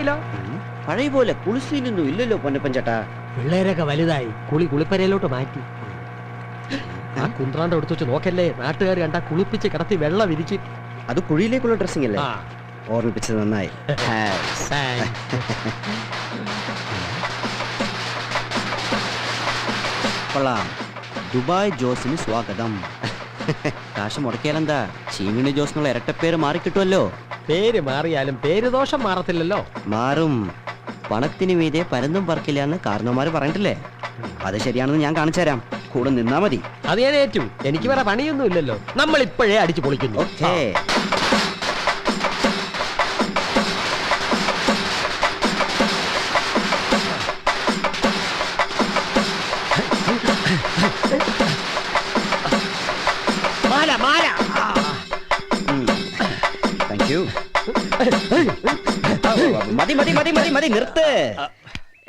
മനസ്സിലായില്ല പഴയ പോലെ കുളിസീനൊന്നും ഇല്ലല്ലോ പൊന്നപ്പൻ ചേട്ടാ പിള്ളേരൊക്കെ വലുതായി. കുളി കുളിപ്പരയിലോട്ട് മാറ്റി. ആ കുന്ത്രാണ്ട് എടുത്തു വെച്ച് നോക്കല്ലേ? നാട്ടുകാർ കണ്ടാ കുളിപ്പിച്ച് കിടത്തി വെള്ളം വിരിച്ച്. അത് കുഴിയിലേക്കുള്ള ഡ്രസ്സിംഗ് അല്ലേ? ഓർമ്മിപ്പിച്ചത് നന്നായി. കൊള്ളാം. ദുബായ് ജോസിന് സ്വാഗതം. കാശ് മുടക്കിയാലെന്താ? ചീമിണി ജോസിനുള്ള ഇരട്ടപ്പേര് മാറിക്കിട്ടുമല്ലോ പേര് മാറിയാലും പേര് ദോഷം മാറത്തില്ലല്ലോ. മാറും. പണത്തിന് മീതെ പരന്തും പറക്കില്ല എന്ന് കാരണവന്മാർ പറഞ്ഞിട്ടില്ലേ? അത് ശരിയാണെന്ന് ഞാൻ കാണിച്ചു തരാം. കൂടെ നിന്നാ മതി. അത് ഞാൻ ഏറ്റു. എനിക്ക് വേറെ പണിയൊന്നും ഇല്ലല്ലോ നമ്മൾ ഇപ്പോഴേ അടിച്ചു പൊളിക്കുന്നു. ഓക്കേ. മതി മതി മതി മതി മതി നിർത്ത്.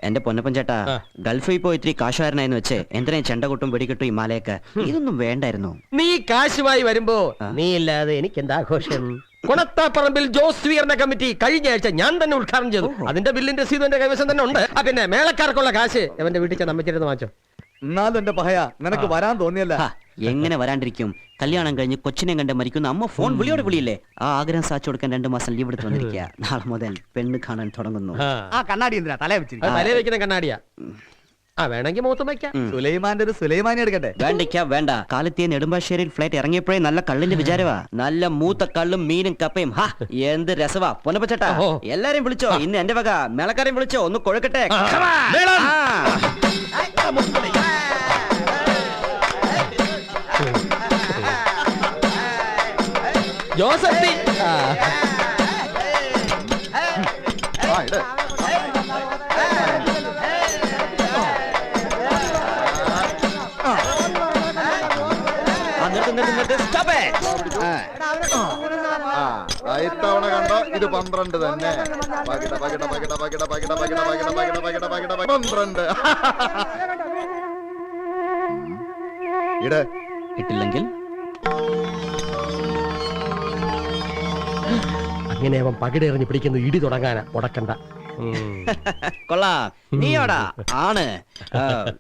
എന്റെ പൊന്നപ്പൻ ചേട്ടാ ഗൾഫിൽ പോയി ഇത്തിരി കാശുകാരനായെന്ന് വെച്ച് എന്തിനാ ചെണ്ട കൊട്ടും വെടിക്കെട്ടും ഹിമാലയൊക്കെ ഇതൊന്നും വേണ്ടായിരുന്നു. നീ കാശുമായി വരുമ്പോ നീ ഇല്ലാതെ എനിക്ക് എന്താ ആഘോഷം? കുണത്താപ്പറമ്പിൽ ജോസ് സ്വീകരണ കമ്മിറ്റി കഴിഞ്ഞ ആഴ്ച ഞാൻ തന്നെ ഉദ്ഘാടനം ചെയ്തു. അതിന്റെ ബില്ലിന്റെ സീതു എന്റെ കൈവശം തന്നെ ഉണ്ട്. പിന്നെ മേളക്കാർക്കുള്ള കാശ് എവന്റെ വീട്ടിൽ ചെന്ന് അമ്മച്ചിരുന്ന് വാങ്ങിച്ചോ. എന്നാലും എന്റെ പഹയ നിനക്ക് വരാൻ തോന്നിയല്ല. എങ്ങനെ വരാണ്ടിരിക്കും? കല്യാണം കഴിഞ്ഞ് കൊച്ചിനെ കണ്ട് മരിക്കുന്ന അമ്മ ഫോൺ വിളിയോട് വിളിയില്ലേ? ആ ആഗ്രഹം സാച്ചു കൊടുക്കാൻ രണ്ടു മാസം ലീവ് എടുത്ത് വന്നിരിക്കുക. നാളെ മുതൽ പെണ്ണ് കാണാൻ തുടങ്ങുന്നു. ആ. കണ്ണാടി എന്തിനാ? തല വെച്ചിരിക്കും തലേ വെക്കുന്ന കണ്ണാടിയാ. ആ വേണമെങ്കിൽ മൂത്തും വെക്കാം. സുലൈമാന്റെ ഒരു സുലൈമാനി എടുക്കട്ടെ. വേണ്ടിക്ക വേണ്ട. കാലത്തെ നെടുമ്പാശ്ശേരിയിൽ ഫ്ലൈറ്റ് ഇറങ്ങിയപ്പോഴേ നല്ല കള്ളിന്റെ വിചാരവാ. നല്ല മൂത്ത കള്ളും മീനും കപ്പയും. ഹാ എന്ത് രസവാ. പൊന്നപ്പച്ചേട്ടാ എല്ലാരെയും വിളിച്ചോ. ഇന്ന് എന്റെ വക. മേളക്കാരെയും വിളിച്ചോ. ഒന്ന് കൊഴുക്കട്ടെ. ജോസഫ്തി ആ ഇട് ഇത്തവണ കണ്ടോ ഇത് പന്ത്രണ്ട് തന്നെ പന്ത്രണ്ട് ഇട് കിട്ടില്ലെങ്കിൽ അങ്ങനെ അവൻ പകിടെറിഞ്ഞ് പിടിക്കുന്നു ഇടി തുടങ്ങാനാ. മുടക്കണ്ട. കൊള്ളാ. നീയോടാ? ആണ്.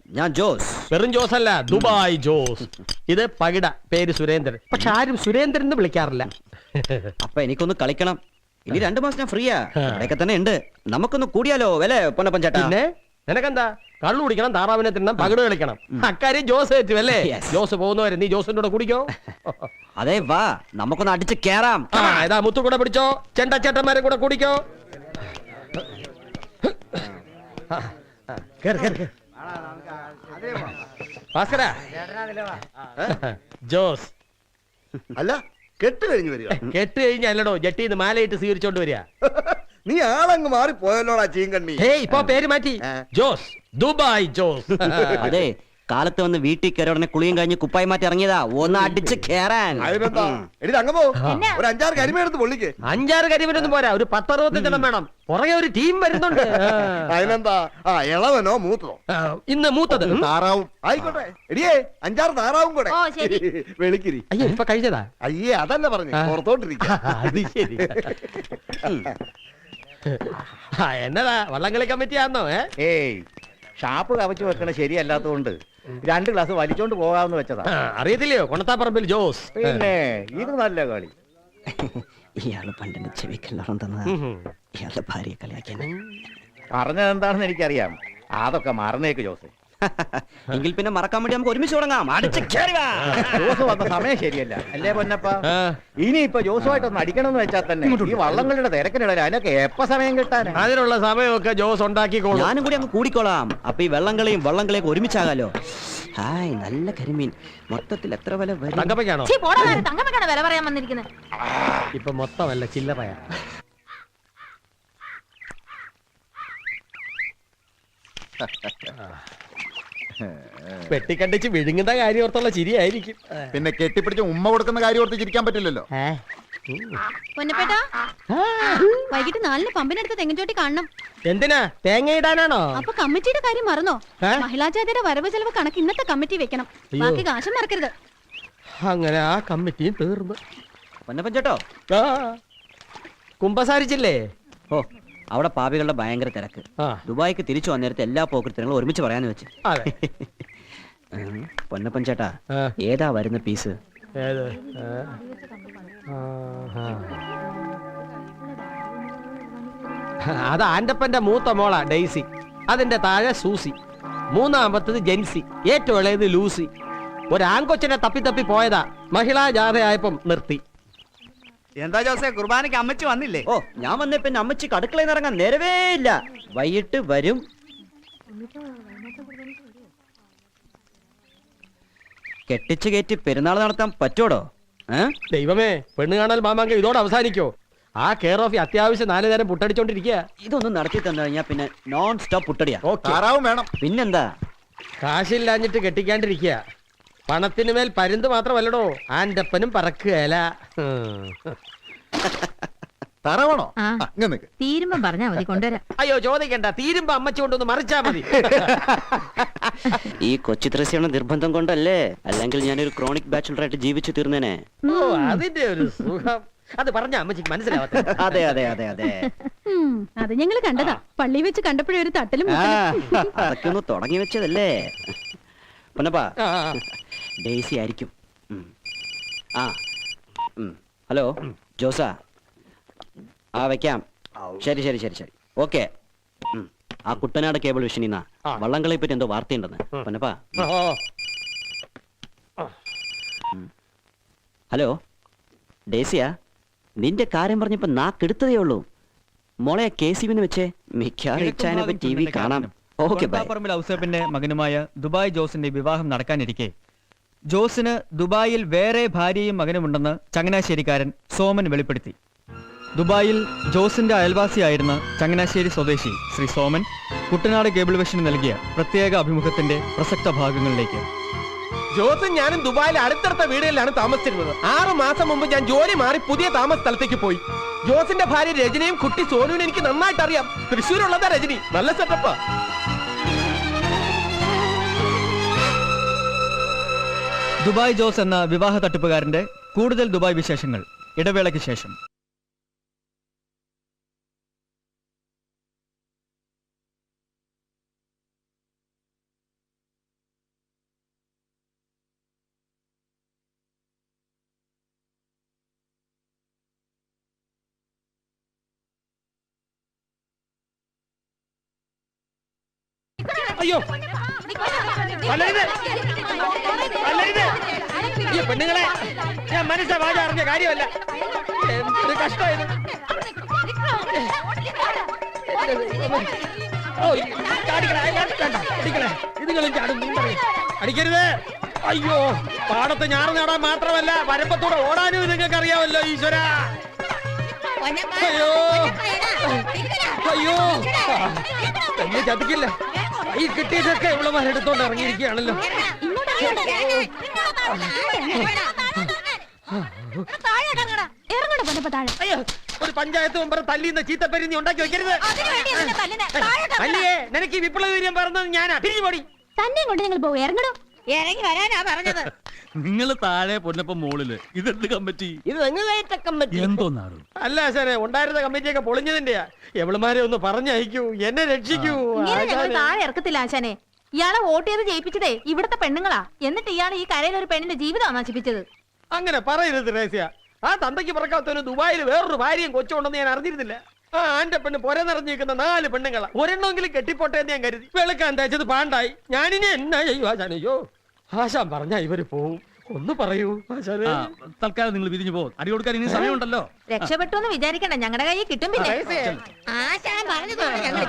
ഞാൻ ജോസ്. വെറും ജോസ് അല്ല ദുബായ് ജോസ്. ഇത് പകിട പേര് സുരേന്ദ്രൻ. പക്ഷെ ആരും സുരേന്ദ്രൻ എന്ന് വിളിക്കാറില്ല. അപ്പൊ എനിക്കൊന്ന് കളിക്കണം. ഇനി രണ്ടു മാസം ഞാൻ ഫ്രീയാ. ഇവിടെയൊക്കെ തന്നെ ഉണ്ട്. നമുക്കൊന്ന് കൂടിയാലോ വില പൊന്നപ്പൻ ചേട്ടാ? പിന്നെ? നിനക്കെന്താ? കള്ളു കുടിക്കണം താറാവിനെ തിന്നാം പകിട് കളിക്കണം. അക്കാര്യം ജോസ് ഏറ്റും അല്ലേ. ജോസ് പോകുന്നവരെ നീ ജോസിന്റെ കൂടെ കുടിക്കോ. അതെ വാ. നമുക്കൊന്ന് അടിച്ച് കേറാം. ആ ഇതാ മുത്തു കൂടെ പിടിച്ചോ. ചെണ്ട ചേട്ടന്മാരെ കൂടെ കുടിക്കോ. ഭാസ്കരാ. ജോസ്. അല്ല കെട്ട് കഴിഞ്ഞു വരിക. കെട്ട് കഴിഞ്ഞല്ലടോ ജട്ടിന്ന് മാലയിട്ട് സ്വീകരിച്ചോണ്ട് വരിക. നീ ആളങ്ങ് മാറി പോയല്ലോടാ ചീങ്കണ്ണി ഇപ്പൊ പേര് മാറ്റി. ജോസ്. ദുബായ് ജോസ്. അതെ കാലത്ത് വന്ന് വീട്ടിൽ കയറി ഉടനെ കുളിയും കഴിഞ്ഞ് കുപ്പായി മാറ്റി ഇറങ്ങിയതാ. ഒന്ന് അടിച്ച് കേറാൻ. അതിനെന്താ? എടി അങ്ങ് ഒരു അഞ്ചാറ് കരിമ എടുത്ത് പൊള്ളിക്ക്. അഞ്ചാറ് കരിമനൊന്നും പോരാ. ഒരു പത്തറുപത്തഞ്ച് എണ്ണം വേണം. പുറകെ ഒരു ടീം വരുന്നുണ്ട്. അതിനെന്താ? ആ ഇളവനോ മൂത്തോ ആ, ഇന്ന് മൂത്തത്. താറാവും. ആയിക്കോട്ടെ. എടിയേ അഞ്ചാറ് താറാവും കൂടെ. ഓ, ശരി. വെളിക്കിരി. അയ്യോ ഇപ്പൊ കഴിച്ചതാ? അയ്യേ അതല്ല പറഞ്ഞു. പുറത്തോട്ടിരിക്കും. അത് ശരി. ആ എന്നതാ? വള്ളംകളി കമ്മിറ്റി ആന്നോ ഏയ് ഷാപ്പ് കവച്ചു വെക്കണ ശരിയല്ലാത്തതുകൊണ്ട് രണ്ട് ഗ്ലാസ് വലിച്ചോണ്ട് പോകാമെന്ന് വെച്ചതാ. അറിയത്തില്ലയോ? കൊണത്താപ്പറമ്പിൽ ജോസ്. പിന്നെ ഇത് നല്ല കളി. ഇയാൾ പണ്ടെന്റെ ചെവിക്കല്ലോണം തന്ന. ഇയാളുടെ ഭാര്യയെ കളിയാക്കിയാണ് പറഞ്ഞത് എന്താണെന്ന് എനിക്കറിയാം. അതൊക്കെ മറന്നേക്ക് ജോസ്. എങ്കിൽ പിന്നെ മറക്കാൻ വേണ്ടി നമുക്ക് ഒരുമിച്ച് തുടങ്ങാം. അടിച്ച് കേറി വാ. ജോസ് വന്ന സമയം ശരിയല്ല. അല്ലേ പൊന്നപ്പ? ഇനി ഇപ്പൊ ജോസുമായിട്ടൊന്ന് അടിക്കണമെന്ന് വെച്ചാൽ തന്നെ ഈ വള്ളങ്ങളുടെ തിരക്കിനിടയിൽ അതിനൊക്കെ എപ്പ സമയം കിട്ടാൻ അതിനുള്ള സമയമൊക്കെ ജോസ് ഉണ്ടാക്കിക്കോളും. ഞാനും കൂടി അങ്ങ് കൂടിക്കോളാം. അപ്പൊ ഈ വെള്ളംകളിയും വള്ളംകളിയൊക്കെ ഒരുമിച്ചാകാലോ? ഹായ് നല്ല കരിമീൻ. മൊത്തത്തിൽ എത്ര വില വരും? തങ്കപ്പയ്ക്കാണോ? ചീ, പോടാ തങ്കമ്മക്കാണ് വില പറയാൻ വന്നിരിക്കുന്നത് ഇപ്പൊ മൊത്തമല്ല ചില്ലറയാ. വെട്ടിക്കണ്ടിച്ച് വിഴുങ്ങുന്ന കാര്യം ഓർത്തുള്ള ചിരിയായിരിക്കും പിന്നെ കെട്ടിപ്പിടിച്ച് ഉമ്മ കൊടുക്കുന്ന കാര്യം ഓർത്ത് ചിരിക്കാൻ പറ്റില്ലല്ലോ. പൊന്നപ്പേട്ടാ വൈകിട്ട് നാലിന് പമ്പിനടുത്ത് തെങ്ങിൻചോട്ടി കാണണം. എന്തിനാ? തേങ്ങ ഇടാനാണോ? അപ്പൊ കമ്മിറ്റിയുടെ കാര്യം മറന്നോ? മഹിളാജാതിയുടെ വരവ് ചെലവ് കണക്ക് ഇന്നത്തെ കമ്മിറ്റി വെക്കണം. ബാക്കി കാശം മറക്കരുത്. അങ്ങനെ ആ കമ്മിറ്റിയും തീർന്നു. പൊന്നപ്പൻ ചേട്ടോ? കുമ്പസാരിച്ചില്ലേ? ഓ. അവിടെ പാപികളുടെ ഭയങ്കര തിരക്ക്. ദുബായിക്ക് തിരിച്ചു വന്നേരത്തെ എല്ലാ പോക്കൃത്യങ്ങളും ഒരുമിച്ച് പറയാന്ന് വെച്ച്. പൊന്നപ്പൻ ചേട്ടാ ഏതാ വരുന്ന പീസ്. അത് ആൻഡപ്പന്റെ മൂത്ത മോള ഡെയ്സി. അതിന്റെ താഴെ സൂസി. മൂന്നാമത്തത് ജെൻസി. ഏറ്റവും ഇളയത് ലൂസി. ഒരു ആൺകൊച്ചിനെ തപ്പി തപ്പി പോയതാ. മഹിളാ ജാഥയായപ്പം നിർത്തി. എന്താ ജോസേ കുർബാനയ്ക്ക് അമ്മച്ചി വന്നില്ലേ? ഓ ഞാൻ വന്നേ പിന്നെ അമ്മച്ചി കടുക്കളയിൽ നിന്ന് ഇറങ്ങാൻ നേരവേ ഇല്ല. വൈകിട്ട് വരും. കെട്ടിച്ചു കയറ്റി പെരുന്നാൾ നടത്താൻ പറ്റോടോ ദൈവമേ പെണ്ണ് കാണാൻ മാമാങ്ക ഇതോടെ അവസാനിക്കോ. ആ കെയർ ഓഫ് അത്യാവശ്യം നാല് നേരം പുട്ടടിച്ചോണ്ടിരിക്കുക. ഇതൊന്നും നടത്തി തന്നു കഴിഞ്ഞാൽ പിന്നെ നോൺ സ്റ്റോപ്പ് പുട്ടടിയാ വേണം. പിന്നെന്താ? കാശില്ലാഞ്ഞിട്ട് കെട്ടിക്കാണ്ടിരിക്കുക. പണത്തിന് മേൽ പരുന്ത് മാത്രമല്ലടോ. ആന്റപ്പനും പറക്കുകയല തറവണോ? ആ. നിക്ക്. തീരുമ്പം പറഞ്ഞാ മതി കൊണ്ടുവരാം. അയ്യോ ചോദിക്കണ്ട. തീരുമ്പോ അമ്മച്ചി കൊണ്ടൊന്ന് മറിച്ചാ മതി. ഈ കൊച്ചു ത്രസിയുടെ നിർബന്ധം കൊണ്ടല്ലേ? അല്ലെങ്കിൽ ഞാനൊരു ക്രോണിക് ബാച്ചുലറായിട്ട് ജീവിച്ചു തീർന്നേനെ. ഓ അതിന്റെ ഒരു സുഖം. അത് പറഞ്ഞ അമ്മച്ചിക്ക് മനസ്സിലാവാത്ത അതെ അതെ അതെ അതെ. ഉം, അത് ഞങ്ങൾ കണ്ടതാ. പള്ളി വെച്ച് കണ്ടപ്പോഴേ ഒരു തട്ടലും മുട്ടലും. അതൊക്കെ ഒന്ന് തുടങ്ങി വെച്ചതല്ലേ? പൊന്നപ്പാ. ഡെയ്സി ആയിരിക്കും. ആ. ഹലോ ജോസ. ആ വെക്കാം. ശരി ശരി ശരി ശരി. ഓക്കെ. ആ കുട്ടനാട് കേബിൾ വിഷനിന്നാ. വള്ളംകളെ പറ്റി എന്തോ വാർത്തയുണ്ടെന്ന്. പൊന്നപ്പാ. ഹലോ ഡേസിയാ? നിന്റെ കാര്യം പറഞ്ഞപ്പോ നാക്കെടുത്തതേ ഉള്ളൂ. മോളെ കെ സി ബിന്ന് വെച്ചേ മിക്കവാറും ഇച്ചായനെ ടി വി കാണാം. Okay bye. പറമ്പിൽ ഔസേപ്പിന്റെ മകനുമായ ദുബായ് ജോസിന്റെ വിവാഹം നടക്കാനിരിക്കെ. ജോസിന് ദുബായിൽ വേറെ ഭാര്യയും മകനുമുണ്ടെന്ന് ചങ്ങനാശ്ശേരിക്കാരൻ സോമൻ വെളിപ്പെടുത്തി. ദുബായിൽ ജോസിന്റെ അയൽവാസിയായിരുന്ന ചങ്ങനാശ്ശേരി സ്വദേശി ശ്രീ സോമൻ കുട്ടനാട് കേബിൾ വിഷന് നൽകിയ പ്രത്യേക അഭിമുഖത്തിന്റെ പ്രസക്ത ഭാഗങ്ങളിലേക്ക്. ജോസും ഞാനും ദുബായിൽ അടുത്തടുത്ത വീടുകളിലാണ് താമസിച്ചിരുന്നത്. ആറു മാസം മുമ്പ് ഞാൻ ജോലി മാറി പുതിയ താമസ സ്ഥലത്തേക്ക് പോയി. ജോസിന്റെ ഭാര്യ രജനിയും കുട്ടി സോനുവിനെ എനിക്ക് നന്നായിട്ട് അറിയാം തൃശ്ശൂരുള്ളതാ രജനി. നല്ല സെറ്റപ്പാ ദുബായ് ജോസ് എന്ന വിവാഹ തട്ടിപ്പുകാരന്റെ കൂടുതൽ ദുബായ് വിശേഷങ്ങൾ ഇടവേളയ്ക്ക് ശേഷം. അയ്യോ. ഈ പെണ്ണുങ്ങളെ ഞാൻ മനസ്സ വാച അറിഞ്ഞ കാര്യമല്ല. എന്ത് കഷ്ടമായത് ചാടും അടിക്കരുത്. അയ്യോ പാടത്ത് ഞാറ് നേടാൻ മാത്രമല്ല വരപ്പത്തൂടെ ഓടാനും നിങ്ങൾക്ക് അറിയാമല്ലോ ഈശ്വര. അയ്യോ. അയ്യോ. ചതിക്കില്ല. ഈ കിട്ടിയതൊക്കെ ഇറങ്ങിയിരിക്കുകയാണല്ലോ പൊന്നപ്പ താഴെ അയ്യോ ഒരു പഞ്ചായത്ത് മെമ്പർ തല്ലിന്ന് ചീത്തപ്പേരി നീ ഉണ്ടാക്കി വെക്കരുത്. അല്ലേ നിനക്ക് ഈ വിപ്ലവ വീര്യം പറഞ്ഞത് ഞാനാ. തിരിഞ്ഞു പോടി. തന്നെയും കൊണ്ട് നിങ്ങൾ പോകും ഇറങ്ങണം? ഇറങ്ങി വരാനാ പറഞ്ഞത്. നിങ്ങൾ താഴെ പൊന്നപ്പം മോളിൽ. ഇതെന്ത് കമ്മിറ്റി? ഇത് നിങ്ങളായിട്ട് കമ്മിറ്റി. എന്തോന്നാണ് അല്ല സാറേ ഉണ്ടായിരുന്ന കമ്മിറ്റിയൊക്കെ പൊളിഞ്ഞതിന്റെയാ. എവളുമാരെ ഒന്ന് പറഞ്ഞയക്കൂ എന്നെ രക്ഷിക്കൂ. ഇങ്ങനെ ഞങ്ങൾ ആശാനെ. താഴെ ഇറക്കത്തില്ല ആശാനെ ഇയാളെ വോട്ട് ചെയ്ത് ജയിപ്പിച്ചതേ ഇവിടുത്തെ പെണ്ണുങ്ങളാ. എന്നിട്ട് ഇയാൾ ഈ കരയിൽ ഒരു പെണ്ണിന്റെ ജീവിതമാണ് നശിപ്പിച്ചത്. അങ്ങനെ പറയരുത് രഹസ്യ. ആ തന്തയ്ക്ക് പറക്കാത്തവന് ദുബായിൽ വേറൊരു ഭാര്യയും കൊച്ചുണ്ടെന്ന് ഞാൻ അറിഞ്ഞിരുന്നില്ല. ആ ആന്റെ പെണ്ണ് പുര നിറഞ്ഞിരിക്കുന്ന നാല് പെണ്ണുങ്ങളാ. ഒരെണ്ണമെങ്കിലും കെട്ടിപ്പോട്ടെ എന്ന് ഞാൻ കരുതി. വെളുക്കാൻ തേച്ചത് പാണ്ടായി. ഞാനിനി എന്നാ ചെയ്യുവാ ചാനയ്യോ ആശാൻ പറഞ്ഞാ ഇവർ പോവും. ഒന്ന് പറയൂ ആശാനെ. ആ തൽക്കാലം നിങ്ങൾ പിരിഞ്ഞു പോകും അടി കൊടുക്കാൻ ഇനി സമയമുണ്ടല്ലോ. രക്ഷപ്പെട്ടു എന്ന് വിചാരിക്കണ്ട ഞങ്ങളുടെ കയ്യിൽ കിട്ടും പിന്നെ. ആശാൻ ഞങ്ങൾ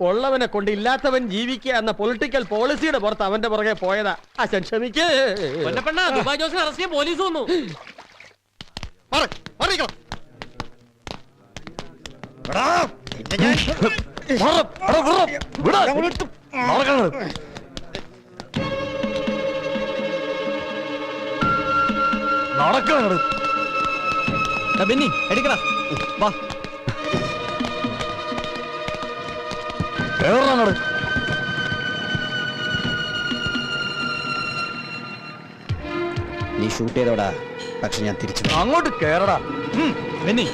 ഉള്ളവനെ കൊണ്ട് ഇല്ലാത്തവൻ ജീവിക്കുക എന്ന പൊളിറ്റിക്കൽ പോളിസിയുടെ പുറത്ത് അവന്റെ പുറകെ പോയതാ. ആശാൻ ക്ഷമിക്കേ. ദുബായ് ജോസിനെ അറസ്റ്റ് ചെയ്യാൻ പോലീസ് വന്നു. മാറ്. എടാ ബെന്നി എടുക്കടാ. വാ. നീ ഷൂട്ട് ചെയ്തോടാ. പക്ഷെ ഞാൻ തിരിച്ചു. അങ്ങോട്ട് കേറടാ. ബെന്നി